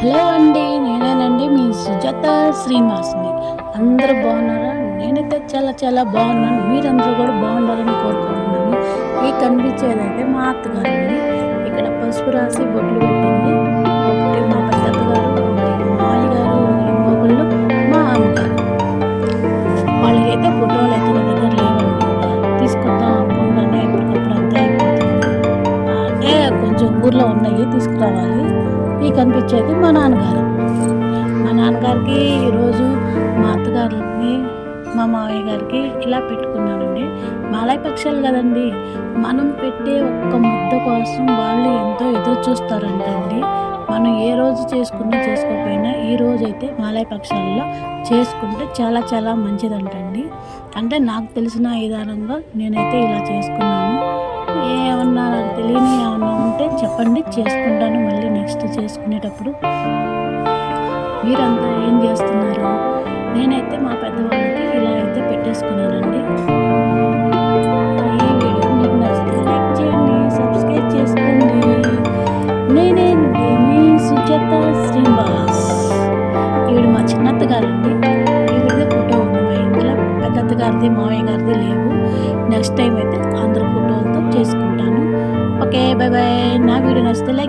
Hello అండి నేనేనండి మీ సుజాత శ్రీనివాస్ని. అందరూ బాగున్నారా? నేనైతే చాలా చాలా బాగున్నాను. మీరందరూ కూడా బాగుండాలని కోరుకుంటున్నాను. ఈ కనిపించేదైతే మా అత్తగారు. ఇక్కడ పసుపు రాసి బొట్లు ఊర్లో ఉన్నాయి తీసుకురావాలి. ఈ కనిపించేది మా నాన్నగారు. మా నాన్నగారికి ఈరోజు మా అత్తగారికి మా మావయ్య గారికి ఇలా పెట్టుకున్నానండి. మాలయ పక్షాలు కదండి. మనం పెట్టే ఒక్క ముద్ద కోసం వాళ్ళు ఎంతో ఎదురు చూస్తారంటండి. మనం ఏ రోజు చేసుకున్నా చేసుకోకపోయినా ఈ రోజు అయితే మాలయ పక్షాలలో చేసుకుంటే చాలా చాలా మంచిదంటండి. అంటే నాకు తెలిసిన విధానంగా నేనైతే ఇలా చేసుకున్నాను. ఏ ఉంటే చెప్పండి చేసుకుంటాను. మళ్ళీ నెక్స్ట్ చేసుకునేటప్పుడు మీరంతా ఏం చేస్తున్నారు నేనైతే మా పెద్దవాళ్ళకి ఇలా అయితే పెట్టేసుకున్నానండి. ఈ వీడియో మీకు నచ్చితే లైక్ చేయండి సబ్స్క్రైబ్ చేసుకోండి. నేనేంటి మీ సుజాత శ్రీనివాస్. ఈవిడ మా చిన్నత్త గారండి ఈవిడదే ఫోటో ఉంది మా ఇంట్లో. పెద్దత్త గారిది మావయ్య గారిది లేవు. నెక్స్ట్ టైం అయితే అందరు ఫోటోలతో చేసుకుంటాను. ఓకే బాయ్ బాయ్ నా వీడియో నచ్చితే లైక్